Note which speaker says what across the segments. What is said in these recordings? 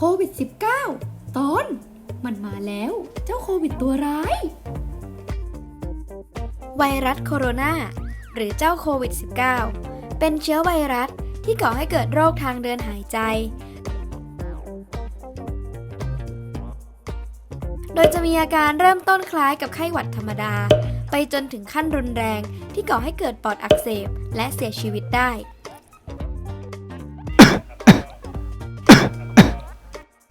Speaker 1: โควิด -19 ตอนมันมาแล้วเจ้าโควิดตัวร้าย
Speaker 2: ไวรัสโคโรนาหรือเจ้าโควิด -19 เป็นเชื้อไวรัสที่ก่อให้เกิดโรคทางเดินหายใจ โดยจะมีอาการเริ่มต้นคล้ายกับไข้หวัดธรรมดา ไปจนถึงขั้นรุนแรงที่ก่อให้เกิดปอดอักเสบและเสียชีวิตได้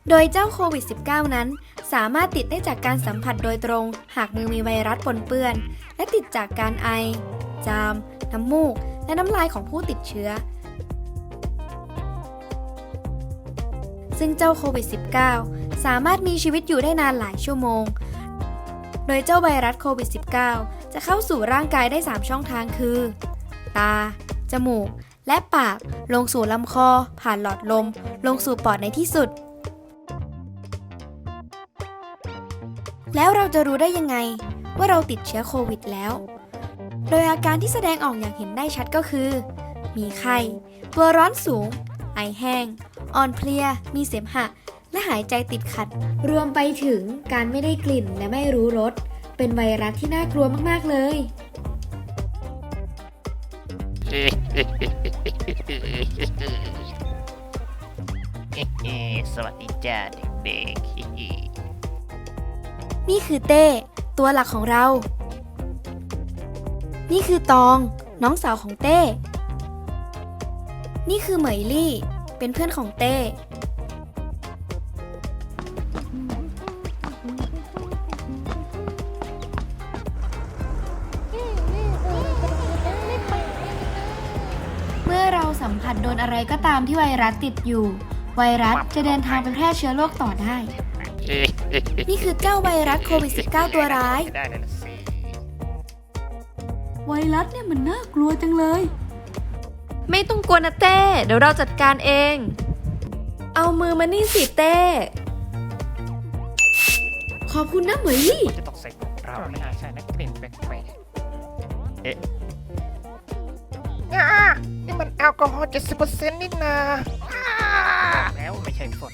Speaker 2: โดยเจ้าโควิด -19 นั้น สามารถติดได้จากการสัมผัสโดยตรง หากมือมีไวรัสปนเปื้อน และติดจากการไอ จาม น้ำมูก และน้ำลายของผู้ติดเชื้อ ซึ่งเจ้าโควิด -19 สามารถมีชีวิตอยู่ได้นานหลายชั่วโมง โดยเจ้าไวรัสโควิด -19 จะเข้าสู่ร่างกายได้ 3 ช่องทางคือ ตา จมูก และปาก ลงสู่ลำคอ ผ่านหลอดลม ลงสู่ปอดในที่สุด แล้วเราจะรู้ได้ยังไง ว่าเราติดเชื้อโควิดแล้ว โดยอาการที่แสดงออกอย่างเห็นได้ชัดก็คือ มีไข้ ตัวร้อนสูง ไอแห้ง อ่อนเพลีย มีเสมหะ และหายใจติดขัด รวมไปถึงการไม่ได้กลิ่นและไม่รู้รส เป็นไวรัสที่น่ากลัวมาก ๆ เลย
Speaker 3: สวัสดีจ้าเด็ก
Speaker 2: นี่คือเต้ ตัวหลักของเรา นี่คือตอง น้องสาวของเต้ นี่คือเหมยลี่ เป็นเพื่อนของเต้ เมื่อเราสัมผัสโดนอะไรก็ตามที่ไวรัสติดอยู่ ไวรัสจะเดินทางไปแพร่เชื้อโรคต่อได้ นี่คือเจ้าไวรัสโควิด -19 ตัวร้าย
Speaker 3: ได้เลยนะสิ
Speaker 1: ไวรัสเนี่ยมันน่ากลัวจังเลย
Speaker 4: ไม่ต้องกลัวนะเต้เดี๋ยวเราจัดการเอง เอามือมานี่สิเต้
Speaker 1: ขอบคุณนะเหมยลี่
Speaker 3: จะต้องใส่พวกเราไม่น่าใช่นักกลิ่นแปลกๆเอ๊ะอ่านี่มันแอลกอฮอล์70%นี่นาอ่าแล้วไม่ใช่ฝน